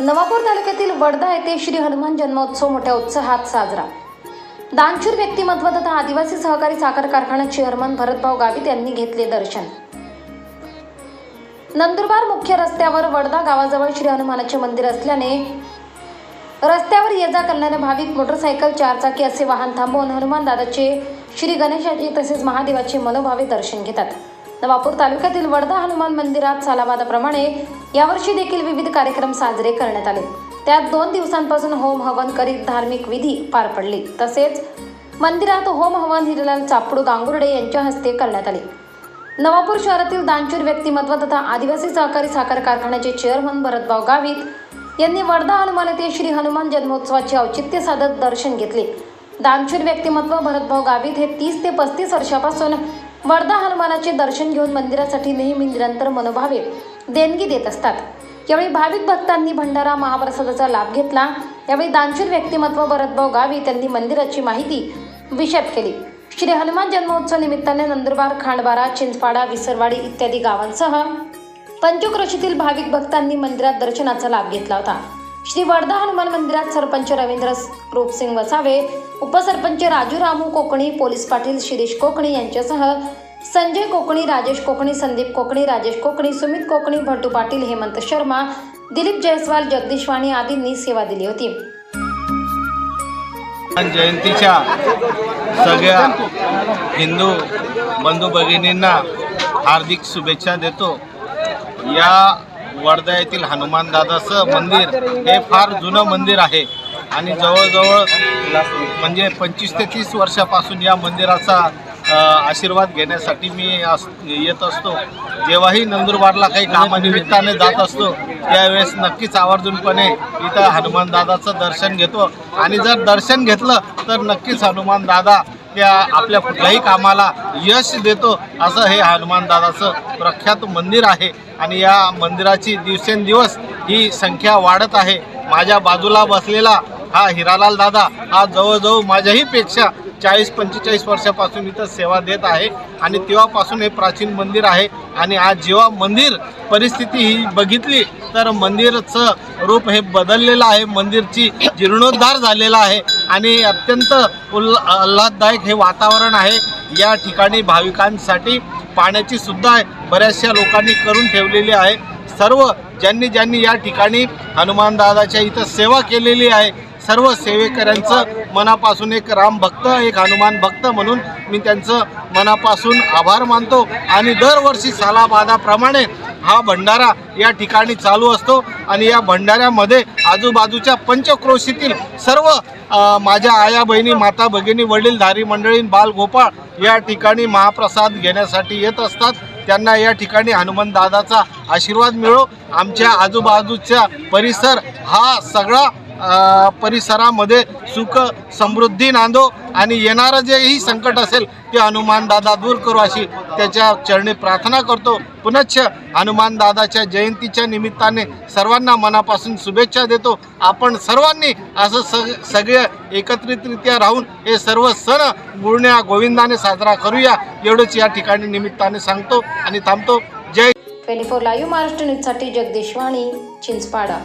नवापूर तालुक्यातील वडदा येथे श्री हनुमान जन्मोत्सव मोठ्या उत्साहात साजरा. दानशूर व्यक्तिमत्व तथा आदिवासी सहकारी साखर कारखाना चेअरमन भरतभाऊ गावित यांनी घेतले दर्शन. नंदुरबार मुख्य रस्त्यावर वडदा गावाजवळ श्री हनुमानाचे मंदिर असल्याने रस्त्यावर ये जा करणारे भाविक मोटरसायकल चारचाकी असे वाहन थांबवून हनुमान दादाचे श्री गणेशाचे तसेच महादेवाचे मनोभावे दर्शन घेतात. नवापूर तालुक्यातील वडदा हनुमान मंदिरात सालाबादाप्रमाणे यावर्षी देखील विविध कार्यक्रम साजरे करण्यात आले. त्यात दोन दिवसांपासून होम हवन करीत धार्मिक विधी पार पडली. तसेच मंदिरात होम हवन हिरलाल चापडू गांगुर्डे यांच्या हस्ते करण्यात आले. नवापूर शहरातील दानशूर व्यक्तिमत्व तथा आदिवासी सहकारी साखर कारखान्याचे चेअरमन भरतभाव गावित यांनी वर्धा हनुमान येथे श्री हनुमान जन्मोत्सवाचे औचित्य साधत दर्शन घेतले. दानशूर व्यक्तिमत्व भरतभाऊ गावित हे तीस ते पस्तीस वर्षापासून वर्धा हनुमानाचे दर्शन घेऊन मंदिरासाठी नेहमी निरंतर मनोभावे देणगी देत असतात. यावेळी भाविक भक्तांनी भंडारा महाप्रसादाचा लाभ घेतला. यावेळी दानशूर व्यक्तिमत्व भरतभाऊ गावी त्यांनी मंदिराची माहिती विशद केली. श्री हनुमान जन्मोत्सव निमित्ताने नंदुरबार खांडबारा चिंचपाडा विसरवाडी इत्यादी गावांसह पंचक्रोशीतील भाविक भक्तांनी मंदिरात दर्शनाचा लाभ घेतला होता. श्री वर्धा हनुमान मंदिरात सरपंच रवींद्र रूपसिंग वसावे उपसरपंच राजू रामू कोकणी पोलीस पाटील शिरीष कोकणी यांच्यासह संजय कोकणी राजेश कोकणी संदीप कोकणी राजेश कोकणी सुमित कोकणी भट्टू पाटील हेमंत शर्मा दिलीप जयस्वाल जगदीश वाणी आदींनी सेवा दिली होती. जयंतीच्या सगळ्या हिंदू बंधू भगिनींना हार्दिक शुभेच्छा देतो. या वर्धा येथील हनुमानदादाचं मंदिर हे फार जुनं मंदिर आहे. आणि जवळजवळ म्हणजे पंचवीस ते तीस वर्षापासून या मंदिराचा आशीर्वाद घेण्यासाठी मी अस येत असतो. जेव्हाही नंदुरबारला काही कामानिमित्ताने जात असतो त्यावेळेस नक्कीच आवर्जूनपणे इथं हनुमानदादाचं दर्शन घेतो. आणि जर दर्शन घेतलं तर नक्कीच हनुमानदादा त्या आपल्या कुठल्याही कामाला यश देतो असं हे हनुमानदादाचं प्रख्यात मंदिर आहे. आणि या मंदिराची दिवसेंदिवस ही संख्या वाढत आहे. माझ्या बाजूला बसलेला हा हिरालाल दादा हा जवळजवळ माझ्याही पेक्षा चाळीस पंचेचाळीस वर्षापासून इथं सेवा देत आहे आणि तेव्हापासून हे प्राचीन मंदिर आहे. आणि आज जेव्हा मंदिर परिस्थिती ही बघितली तर मंदिरचं रूप हे बदललेलं आहे. मंदिरची जीर्णोद्धार झालेला आहे आणि अत्यंत उल्हा आल्हाददायक हे वातावरण आहे. या ठिकाणी भाविकांसाठी पाण्याची सुद्धा बऱ्याचशा लोकांनी करून ठेवलेली आहे. सर्व ज्यांनी ज्यांनी या ठिकाणी हनुमान दादाच्या इथं सेवा केलेली आहे सर्व सेवेकऱ्यांचं मनापासून एक राम भक्त एक हनुमान भक्त म्हणून मी त्यांचं मनापासून आभार मानतो. आणि दरवर्षी सालाबादाप्रमाणे हा भंडारा या ठिकाणी चालू असतो. आणि या भंडाऱ्यामध्ये आजूबाजूच्या पंचक्रोशीतील सर्व माझ्या आया बहिणी माता भगिनी वडीलधारी मंडळी बालगोपाळ या ठिकाणी महाप्रसाद घेण्यासाठी येत असतात. त्यांना या ठिकाणी हनुमंतदादाचा आशीर्वाद मिळो. आमच्या आजूबाजूचा परिसर हा सगळा परिसरामध्ये सुख समृद्धी नांदो आणि येणारं जेही संकट असेल ते हनुमान दादा दूर करू अशी त्याच्या चरणी प्रार्थना करतो. पुनश्च हनुमान दादाच्या जयंतीच्या निमित्ताने सर्वांना मनापासून शुभेच्छा देतो. आपण सर्वांनी असं सग सगळे एकत्रितरित्या राहून हे सर्व सण गुळण्या गोविंदाने साजरा करूया. एवढंच या ठिकाणी निमित्ताने सांगतो आणि थांबतो. जय ट्वेंटी फोर लाईव्ह महाराष्ट्र न्यूजसाठी जगदीश वाणी चिंचपाडा.